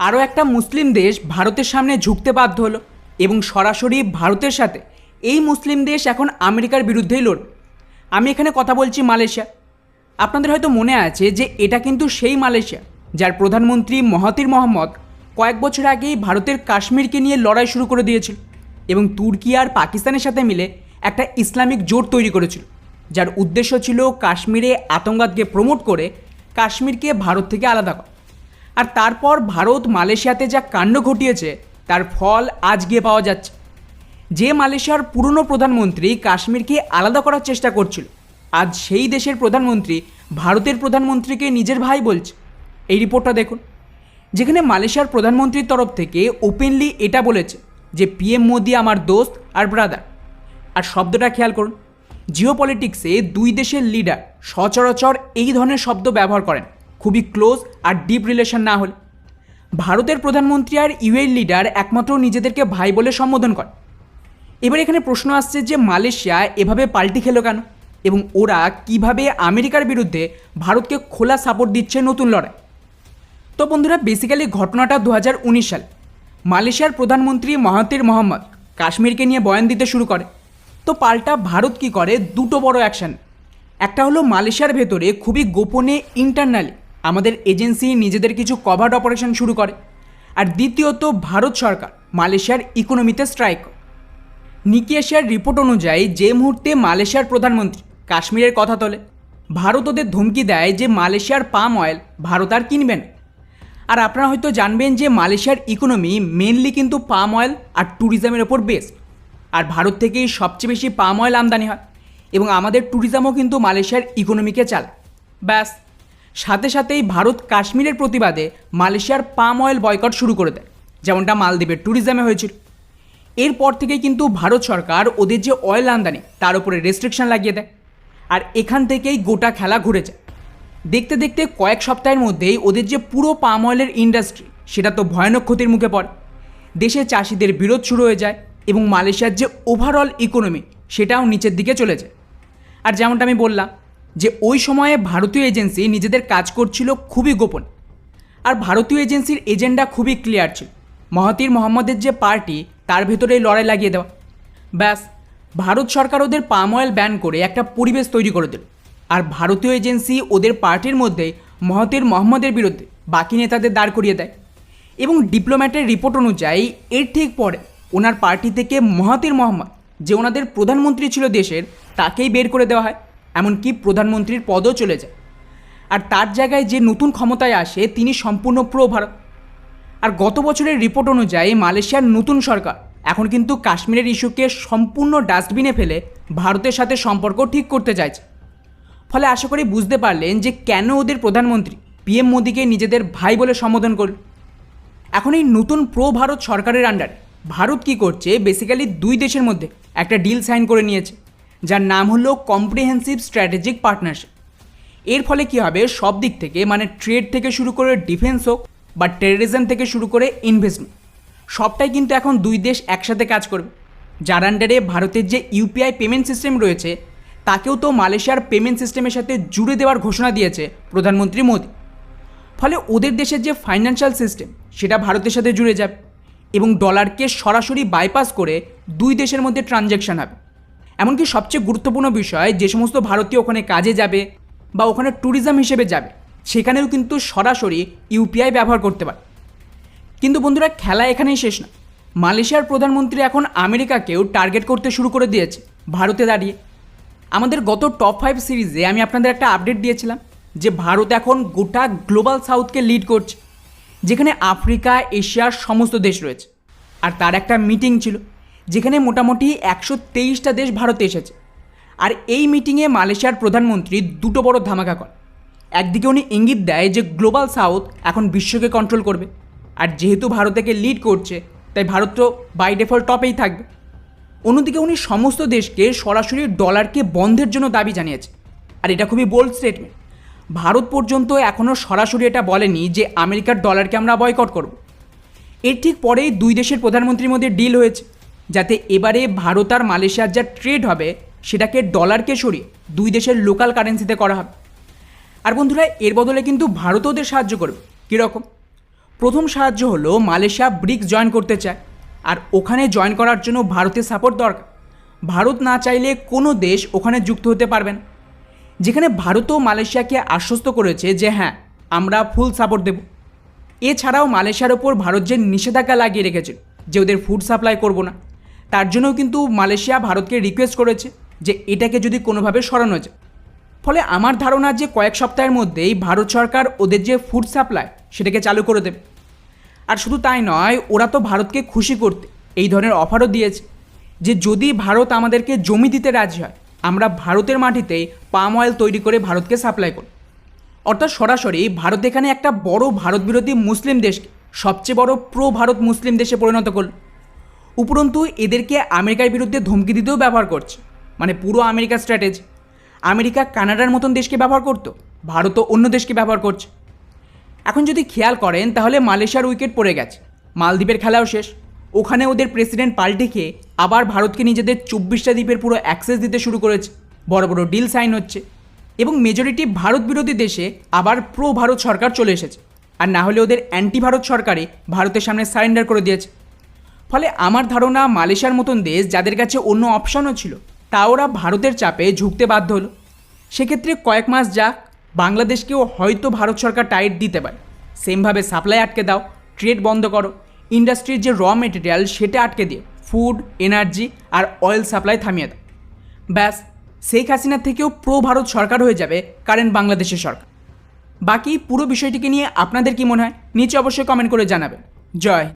আরও একটা মুসলিম দেশ ভারতের সামনে ঝুঁকতে বাধ্য হলো এবং সরাসরি ভারতের সাথে। এই মুসলিম দেশ এখন আমেরিকার বিরুদ্ধেই লড়বে। আমি এখানে কথা বলছি মালয়েশিয়া। আপনাদের হয়তো মনে আছে যে এটা কিন্তু সেই মালয়েশিয়া যার প্রধানমন্ত্রী মহাতির মোহাম্মদ কয়েক বছর আগেই ভারতের কাশ্মীরকে নিয়ে লড়াই শুরু করে দিয়েছিল এবং তুর্কি আর পাকিস্তানের সাথে মিলে একটা ইসলামিক জোট তৈরি করেছিল, যার উদ্দেশ্য ছিল কাশ্মীরে আতঙ্কবাদকে প্রমোট করে কাশ্মীরকে ভারত থেকে আলাদা করা। আর তারপর ভারত মালয়েশিয়াতে যা কাণ্ড ঘটিয়েছে, তার ফল আজ গিয়ে পাওয়া যাচ্ছে। যে মালয়েশিয়ার পুরনো প্রধানমন্ত্রী কাশ্মীরকে আলাদা করার চেষ্টা করছিল, আজ সেই দেশের প্রধানমন্ত্রী ভারতের প্রধানমন্ত্রীকে নিজের ভাই বলছে। এই রিপোর্টটা দেখুন। যেখানে মালয়েশিয়ার প্রধানমন্ত্রীর তরফ থেকে ওপেনলি এটা বলেছে যে পিএম মোদি আমার দোস্ত আর ব্রাদার আর শব্দটা খেয়াল করুন জিও পলিটিক্সে দুই দেশের লিডার সচরাচর এই ধরনের শব্দ ব্যবহার করেন। খুবই ক্লোজ আর ডিপ রিলেশন না হলে। ভারতের প্রধানমন্ত্রী আর ইউএর লিডার একমাত্র নিজেদেরকে ভাই বলে সম্বোধন করে এবার এখানে প্রশ্ন আসছে যে মালয়েশিয়া এভাবে পাল্টি খেলো কেন? এবং ওরা কীভাবে আমেরিকার বিরুদ্ধে ভারতকে খোলা সাপোর্ট দিচ্ছে নতুন লড়াই? তো বন্ধুরা বেসিক্যালি ঘটনাটা দু হাজার উনিশ সাল। মালয়েশিয়ার প্রধানমন্ত্রী মহাতির মোহাম্মদ কাশ্মীরকে নিয়ে বয়ান দিতে শুরু করে। তো পাল্টা ভারত কি করে? দুটো বড় অ্যাকশন। একটা হলো মালয়েশিয়ার ভেতরে খুবই গোপনে ইন্টারনালি আমাদের এজেন্সি নিজেদের কিছু কভার্ড অপারেশন শুরু করে। আর দ্বিতীয়ত, ভারত সরকার মালয়েশিয়ার ইকোনমিতে স্ট্রাইক নিকি এশিয়ার রিপোর্ট অনুযায়ী, যে মুহূর্তে মালয়েশিয়ার প্রধানমন্ত্রী কাশ্মীরের কথা তোলে, ভারত ওদের ধমকি দেয় যে মালয়েশিয়ার পাম অয়েল ভারত আর কিনবেন আর আপনারা হয়তো জানবেন যে মালয়েশিয়ার ইকোনমি মেনলি কিন্তু পাম অয়েল আর ট্যুরিজমের ওপর বেস্ট আর ভারত থেকেই সবচেয়ে বেশি পাম অয়েল আমদানি হয়। এবং আমাদের ট্যুরিজমও কিন্তু মালয়েশিয়ার ইকোনমিকে চালায়। ব্যাস। সাথে সাথেই ভারত কাশ্মীরের প্রতিবাদে মালয়েশিয়ার পাম অয়েল বয়কট শুরু করে দেয়, যেমনটা মালদ্বীপের ট্যুরিজমে হয়েছিল। এরপর থেকেই কিন্তু ভারত সরকার ওদের যে অয়েল আমদানি, তার উপরে রেস্ট্রিকশন লাগিয়ে দেয়। আর এখান থেকেই গোটা খেলা ঘুরে যায়। দেখতে দেখতে কয়েক সপ্তাহের মধ্যেই ওদের যে পুরো পাম অয়েলের ইন্ডাস্ট্রি সেটা তো ভয়ানক ক্ষতির মুখে পড়ে। দেশে চাষিদের বিরোধ শুরু হয়ে যায় এবং মালয়েশিয়ার যে ওভারঅল ইকোনমি সেটাও নিচের দিকে চলে যায়। আর যেমনটা আমি বললাম যে ওই সময়ে ভারতীয় এজেন্সি নিজেদের কাজ করছিল খুবই গোপন। আর ভারতীয় এজেন্সির এজেন্ডা খুবই ক্লিয়ার ছিল। মহাতির মোহাম্মদের যে পার্টি, তার ভেতরেই লড়াই লাগিয়ে দেওয়া। ব্যাস, ভারত সরকার ওদের পাম অয়েল ব্যান করে একটা পরিবেশ তৈরি করে দিল। আর ভারতীয় এজেন্সি ওদের পার্টির মধ্যে মহাতির মোহাম্মদের বিরুদ্ধে বাকি নেতাদের দাঁড় করিয়ে দেয়। এবং ডিপ্লোম্যাটের রিপোর্ট অনুযায়ী, এর ঠিক পরে ওনার পার্টি থেকে মহাতির মোহাম্মদ, যে ওনাদের প্রধানমন্ত্রী ছিল দেশের, তাকেই বের করে দেওয়া হয়। এমনকি প্রধানমন্ত্রীর পদও চলে যায়। আর তার জায়গায় যে নতুন ক্ষমতায় আসে, তিনি সম্পূর্ণ প্রো ভারত। আর গত বছরের রিপোর্ট অনুযায়ী মালয়েশিয়ার নতুন সরকার এখন কিন্তু কাশ্মীরের ইস্যুকে সম্পূর্ণ ডাস্টবিনে ফেলে ভারতের সাথে সম্পর্ক ঠিক করতে চাইছে। ফলে আশা করি বুঝতে পারলেন যে কেন ওদের প্রধানমন্ত্রী পিএম মোদীকে নিজেদের ভাই বলে সম্বোধন করল। এখন এই নতুন প্রো ভারত সরকারের আন্ডারে ভারত কি করছে বেসিক্যালি দুই দেশের মধ্যে একটা ডিল সাইন করে নিয়েছে। যার নাম হলো কম্প্রিহেন্সিভ স্ট্র্যাটেজিক পার্টনারশিপ এর ফলে কী হবে? সব দিক থেকে মানে ট্রেড থেকে শুরু করে ডিফেন্স হোক বা টেররিজম থেকে শুরু করে ইনভেস্টমেন্ট সবটাই কিন্তু এখন দুই দেশ একসাথে কাজ করবে। যার আন্ডারে ভারতের যে ইউপিআই পেমেন্ট সিস্টেম রয়েছে, তাকেও তো মালয়েশিয়ার পেমেন্ট সিস্টেমের সাথে জুড়ে দেওয়ার ঘোষণা দিয়েছে প্রধানমন্ত্রী মোদী। ফলে ওদের দেশের যে ফাইন্যান্সিয়াল সিস্টেম সেটা ভারতের সাথে জুড়ে যাবে এবং ডলারকে সরাসরি বাইপাস করে দুই দেশের মধ্যে ট্রানজ্যাকশন হবে। এমনকি সবচেয়ে গুরুত্বপূর্ণ বিষয়, যে সমস্ত ভারতীয় ওখানে কাজে যাবে বা ওখানে ট্যুরিজম হিসেবে যাবে, সেখানেও কিন্তু সরাসরি ইউপিআই ব্যবহার করতে পারে। কিন্তু বন্ধুরা, খেলা এখানেই শেষ না। মালয়েশিয়ার প্রধানমন্ত্রী এখন আমেরিকাকেও টার্গেট করতে শুরু করে দিয়েছে, ভারতে দাঁড়িয়ে। আমাদের গত টপ ফাইভ সিরিজে আমি আপনাদের একটা আপডেট দিয়েছিলাম, যে ভারত এখন গোটা গ্লোবাল সাউথকে লিড করছে, যেখানে আফ্রিকা, এশিয়ার সমস্ত দেশ রয়েছে। আর তার একটা মিটিং ছিল। যেখানে মোটামুটি একশো তেইশটা দেশ ভারতে এসেছে। আর এই মিটিংয়ে মালয়েশিয়ার প্রধানমন্ত্রী দুটো বড় ধামাকা করে একদিকে উনি ইঙ্গিত দেয় যে গ্লোবাল সাউথ এখন বিশ্বকে কন্ট্রোল করবে। আর যেহেতু ভারতকে লিড করছে, তাই ভারত তো বাই ডিফল্ট টপেই থাকবে। অন্যদিকে উনি সমস্ত দেশকে সরাসরি ডলারকে বন্ধের জন্য দাবি জানিয়েছে আর এটা খুবই বোল্ড স্টেটমেন্ট ভারত পর্যন্ত এখনও সরাসরি এটা বলেনি যে আমেরিকার ডলারকে আমরা বয়কট করব। এর ঠিক পরেই দুই দেশের প্রধানমন্ত্রীর মধ্যে ডিল হয়েছে। যাতে এবারে ভারত আর মালয়েশিয়ার যা ট্রেড হবে, সেটাকে ডলারকে সরিয়ে দুই দেশের লোকাল কারেন্সিতে করা হবে। আর বন্ধুরা, এর বদলে কিন্তু ভারতও ওদের সাহায্য করবে। কীরকম? প্রথম সাহায্য হলো মালয়েশিয়া ব্রিক্স জয়েন করতে চায়। আর ওখানে জয়েন করার জন্য ভারতের সাপোর্ট দরকার। ভারত না চাইলে কোনো দেশ ওখানে যুক্ত হতে পারবে না। যেখানে ভারতও মালয়েশিয়াকে আশ্বস্ত করেছে যে হ্যাঁ আমরা ফুল সাপোর্ট দেব। এছাড়াও মালয়েশিয়ার ওপর ভারত যে নিষেধাজ্ঞা লাগিয়ে রেখেছিল যে, ওদের ফুড সাপ্লাই করব না। তার জন্যও কিন্তু মালয়েশিয়া ভারতকে রিকোয়েস্ট করেছে যে এটাকে যদি কোনোভাবে সরানো যায়। ফলে আমার ধারণা যে কয়েক সপ্তাহের মধ্যেই ভারত সরকার ওদের যে ফুড সাপ্লাই সেটাকে চালু করে দেবে। আর শুধু তাই নয়, ওরা তো ভারতকে খুশি করতে এই ধরনের অফারও দিয়েছে যে যদি ভারত আমাদেরকে জমি দিতে রাজি হয়, আমরা ভারতের মাটিতে পাম অয়েল তৈরি করে ভারতকে সাপ্লাই করি অর্থাৎ সরাসরি ভারত এখানে একটা বড় ভারত বিরোধী মুসলিম দেশকে সবচেয়ে বড় প্রো ভারত মুসলিম দেশে পরিণত করল। উপরন্তু এদেরকে আমেরিকার বিরুদ্ধে ধমকি দিতেও ব্যবহার করছে। মানে পুরো আমেরিকার স্ট্র্যাটেজি আমেরিকা কানাডার মতন দেশকে ব্যবহার করতো, ভারতও অন্য দেশকে ব্যবহার করছে। এখন যদি খেয়াল করেন, তাহলে মালয়েশিয়ার উইকেট পড়ে গেছে। মালদ্বীপের খেলাও শেষ। ওখানে ওদের প্রেসিডেন্ট পাল্টে খেয়ে আবার ভারতকে নিজেদের চব্বিশটা দ্বীপের পুরো অ্যাক্সেস দিতে শুরু করেছে। বড় বড় ডিল সাইন হচ্ছে। এবং মেজরিটি ভারত বিরোধী দেশে আবার প্রো ভারত সরকার চলে এসেছে। আর না হলে ওদের অ্যান্টি ভারত সরকারে ভারতের সামনে সারেন্ডার করে দিয়েছে। ফলে আমার ধারণা মালয়েশিয়ার মতন দেশ যাদের কাছে অন্য অপশনও ছিল তা ওরা ভারতের চাপে ঝুঁকতে বাধ্য হলো। সেক্ষেত্রে কয়েক মাস যাক, বাংলাদেশকেও হয়তো ভারত সরকার টাইট দিতে পারে। সেমভাবে সাপ্লাই আটকে দাও, ট্রেড বন্ধ করো, ইন্ডাস্ট্রির যে র মেটেরিয়াল সেটা আটকে দিও, ফুড, এনার্জি আর অয়েল সাপ্লাই থামিয়ে দাও। ব্যাস, শেখ হাসিনা থেকেও প্রো ভারত সরকার হয়ে যাবে কারেন্ট বাংলাদেশের সরকার। বাকি পুরো বিষয়টিকে নিয়ে আপনাদের কি মনে হয়? নিচে অবশ্যই কমেন্ট করে জানাবেন। জয়।